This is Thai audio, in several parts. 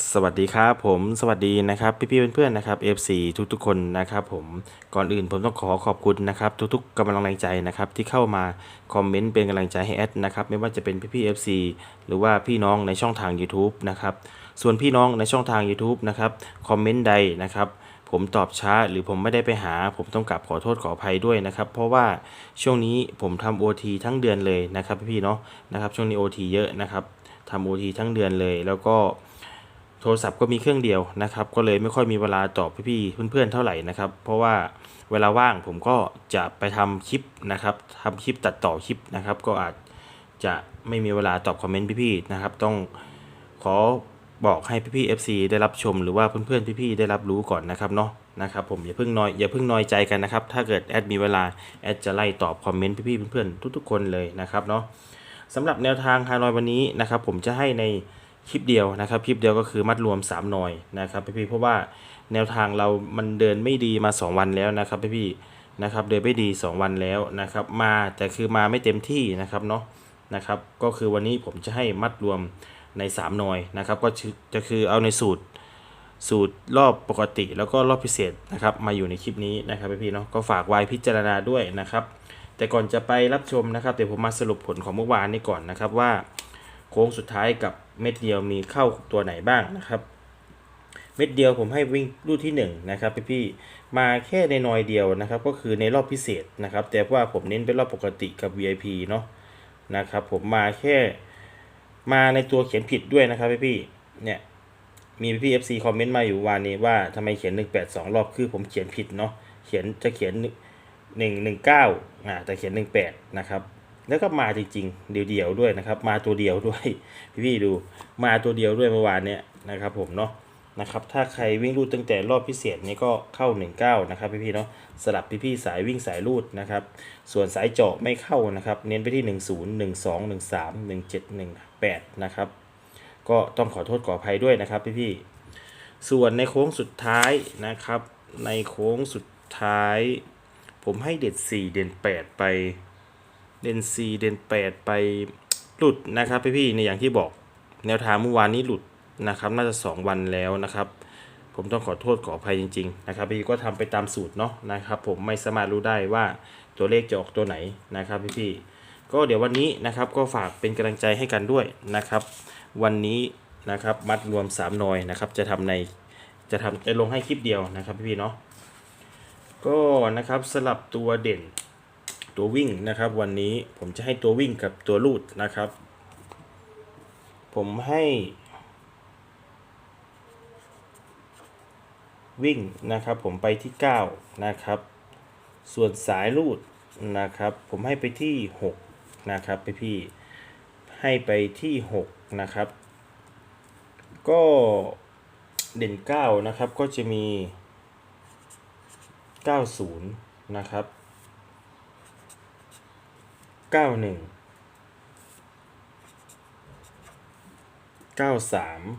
สวัสดีครับผมสวัสดีนะครับพี่ๆเพื่อนๆนะครับ FC ทุกๆคนนะครับผมก่อนอื่นผมต้องขอขอบคุณนะครับทุกๆกำลังใจนะครับที่เข้ามาคอมเมนต์เป็นกำลังใจให้แอดนะครับไม่ว่าจะเป็นพี่ๆ FC หรือว่าพี่น้องในช่องทาง YouTube นะครับส่วนพี่น้องในช่องทาง YouTube นะครับคอมเมนต์ใดนะครับผมตอบช้าหรือผมไม่ได้ไปหา ผมต้องกลับขอโทษขออภัยด้วยนะครับ เพราะว่าช่วงนี้ผมทำ OT ทั้งเดือนเลยนะครับพี่ๆเนาะนะครับช่วงนี้ OT เยอะนะครับทำ OT ทั้งเดือนเลยแล้วก็ โทรศัพท์ก็มีเครื่องเดียวนะครับ ก็เลยไม่ค่อยมีเวลาตอบพี่ๆเพื่อนๆเท่าไหร่นะครับ เพราะว่าเวลาว่างผมก็จะไปทำคลิปนะครับทำคลิปตัดต่อคลิปนะครับ ก็อาจจะไม่มีเวลาตอบคอมเมนต์พี่ๆนะครับ ต้องขอบอกให้พี่ๆ FC ได้รับชมหรือว่าเพื่อนๆพี่ๆได้รับรู้ก่อนนะครับเนาะนะครับผมอย่าเพิ่งน้อยอย่าเพิ่งน้อยใจกันนะครับ ถ้าเกิดแอดมีเวลาแอดจะไล่ตอบคอมเมนต์พี่ๆเพื่อนๆทุกๆคนเลยนะครับเนาะสำหรับแนวทางฮานอยวันนี้นะครับ ผมจะให้ใน คลิปเดียวนะครับ คลิปเดียวก็คือมัดรวม 3 หน่อยนะครับพี่ๆเพราะว่าแนวทางเรามันเดินไม่ดีมา 2 วันแล้วนะครับพี่ๆนะครับเดินไม่ดี 2 วันแล้วนะครับ มาแต่คือมาไม่เต็มที่นะครับเนาะนะครับ ก็คือวันนี้ผมจะให้มัดรวมใน 3 หน่อยนะครับ ก็จะคือเอาในสูตรสูตรรอบปกติแล้วก็รอบพิเศษนะครับมาอยู่ในคลิปนี้นะครับพี่ๆเนาะก็ฝากไว้พิจารณาด้วยนะครับ แต่ก่อนจะไปรับชมนะครับเดี๋ยวผมมาสรุปผลของเมื่อวานนี้ก่อนนะครับว่า โค้งสุดท้ายกับเม็ดเดียวมีเข้าตัวไหนบ้างนะครับ เม็ดเดียวผมให้วิ่งรูดที่1นะครับพี่ๆมาแค่ในนอยเดียวนะครับ ก็คือในรอบพิเศษนะครับ แต่ว่าผมเน้นเป็นรอบปกติกับ VIP เนาะนะครับผมมาแค่มาในตัวเขียนผิดด้วยนะครับพี่ๆเนี่ยมีพี่ FC คอมเมนต์มาอยู่วานนี้ว่าทำไมเขียน 182 รอบคือผมเขียนผิดเนาะเขียนจะเขียน 119อ่าแต่เขียน 18 นะครับ แล้วก็มาจริงๆ เดียวๆด้วยนะครับ มาตัวเดียวด้วย พี่ๆดูมาตัวเดียวด้วยเมื่อวานเนี้ยนะครับผมเนาะนะครับถ้าใครวิ่งรูดตั้งแต่รอบพิเศษนี้ก็เข้า 19 นะครับพี่ๆเนาะสลับพี่ๆสายวิ่งสายรูดนะครับส่วนสายเจาะไม่เข้านะครับ เน้นไปที่ 10 12 13 17 18 นะครับ ก็ต้องขอโทษขออภัยด้วยนะครับพี่ๆส่วนในโค้งสุดท้ายนะครับ ในโค้งสุดท้าย ผมให้เด่น4เด่น8 ไป เด่น4เด่น8ไปหลุดนะครับพี่ๆในอย่างที่บอกแนวทางเมื่อวานนี้หลุดนะครับ น่าจะ 2 วันแล้วนะครับ ผมต้องขอโทษขออภัยจริง ๆ นะครับ พี่ก็ทำไปตามสูตรเนาะนะครับ ผมไม่สามารถรู้ได้ว่าตัวเลขจะออกตัวไหนนะครับพี่ๆก็เดี๋ยววันนี้นะครับก็ฝากเป็นกำลังใจให้กันด้วยนะครับ วันนี้นะครับมัดรวม3หน่อยนะครับ จะทำในจะทำจะลงให้คลิปเดียวนะครับพี่ๆเนาะก็นะครับสลับตัวเด่น ตัววิ่งนะครับ วันนี้ผมจะให้ตัววิ่งกับตัวลูดนะครับ ผมให้ วิ่งนะครับ ผมไปที่ 9 นะครับ ส่วนสายลูดนะครับ ผมให้ไปที่ 6 นะครับพี่ๆให้ไปที่ 6 นะครับ ก็เด่น 9 นะครับก็จะมี 90 นะครับ 91 93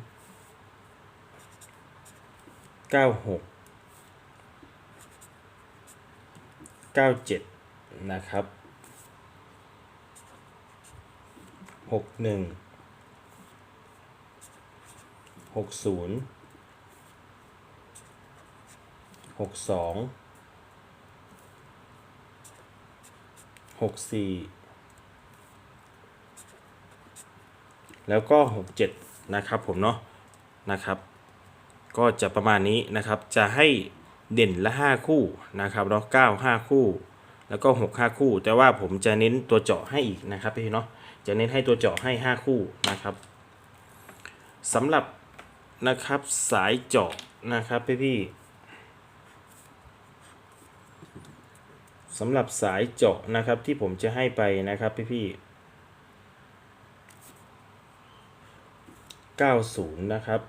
96 97นะครับ61หกศูนย์หกสองหกสี่ แล้วก็หกเจ็ดนะครับผมเนาะนะครับ ก็จะประมาณนี้นะครับจะให้เด่นละห้าคู่นะครับเนาะเก้าห้าคู่ แล้วก็หกห้าคู่ แต่ว่าผมจะเน้นตัวเจาะให้อีกนะครับพี่เนาะจะเน้นให้ตัวเจาะให้ห้าคู่นะครับสำหรับนะครับสายเจาะนะครับพี่พี่สำหรับสายเจาะนะครับที่ผมจะให้ไปนะครับพี่พี่ เก้าศูนย์นะครับ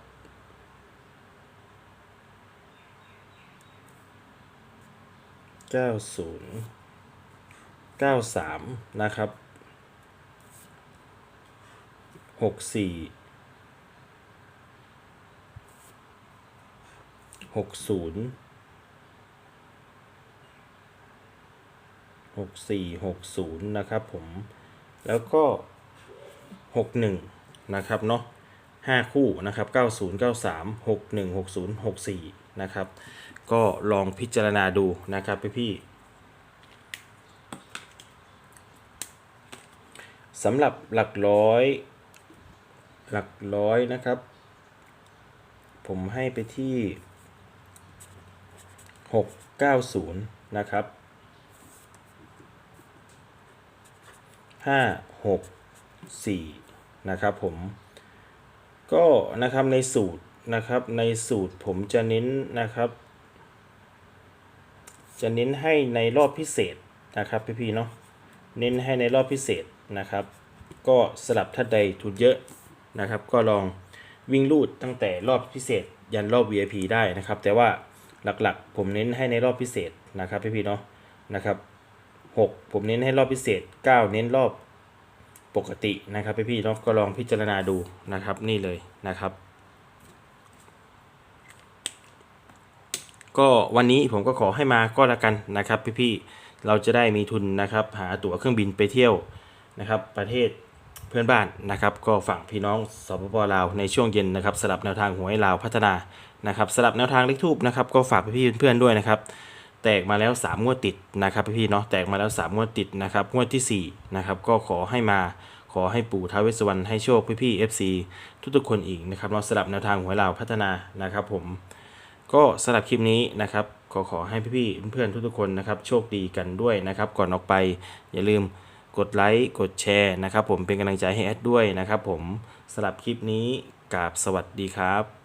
เก้าศูนย์เก้าสามนะครับหกสี่หกศูนย์หกสี่หกศูนย์นะครับผม แล้วก็หกหนึ่งนะครับเนาะ 5 คู่นะครับ 90 93 61 60 64 นะครับ ก็ลองพิจารณาดูนะครับพี่พี่สำหรับหลักร้อย หลักร้อยนะครับ ผมให้ไปที่ 690 นะครับ 5 6 4 นะครับผม ก็นะครับในสูตรนะครับในสูตรผมจะเน้นนะครับ จะเน้นให้ในรอบพิเศษนะครับพี่ๆเนาะเน้นให้ในรอบพิเศษนะครับ ก็สลับท่าใดทุนเยอะนะครับ ก็ลองวิ่งลูดตั้งแต่รอบพิเศษ ยันรอบ VIP ได้นะครับ แต่ว่าหลักๆ ผมเน้นให้ในรอบพิเศษนะครับพี่ๆเนาะนะครับ6ผมเน้นให้รอบพิเศษ 9 เน้นรอบ ปกตินะครับพี่ๆเนาะก็ลองพิจารณาดูนะครับนี่เลยนะครับ ก็วันนี้ผมก็ขอให้มาก็แล้วกันนะครับพี่ๆเราจะได้มีทุนนะครับหาตั๋วเครื่องบินไปเที่ยวนะครับ ประเทศเพื่อนบ้านนะครับ ก็ฝั่งพี่น้องสปปลาวในช่วงเย็นนะครับสลับแนวทางหวยลาวพัฒนานะครับสลับแนวทางเลขทูบนะครับ ก็ฝากพี่ๆเพื่อนๆด้วยนะครับ แตกมาแล้ว 3 งวดติดนะครับพี่ๆเนาะแตกมาแล้ว 3 งวดติดนะครับงวดที่4นะครับก็ขอให้มาขอให้ปู่ท้าวเวสสวรรณให้โชคพี่ๆ FC ทุกๆคนอีกนะครับเนาสลับแนวทางหวยลาวพัฒนานะครับผมก็สำหรับคลิปนี้นะครับขอขอให้พี่ๆเพื่อนทุกๆคนนะครับโชคดีกันด้วยนะครับก่อนออกไปอย่าลืมกดไลค์กดแชร์นะครับผมเป็นกำลังใจให้แอดด้วยนะครับผมสำหรับคลิปนี้กราบสวัสดีครับ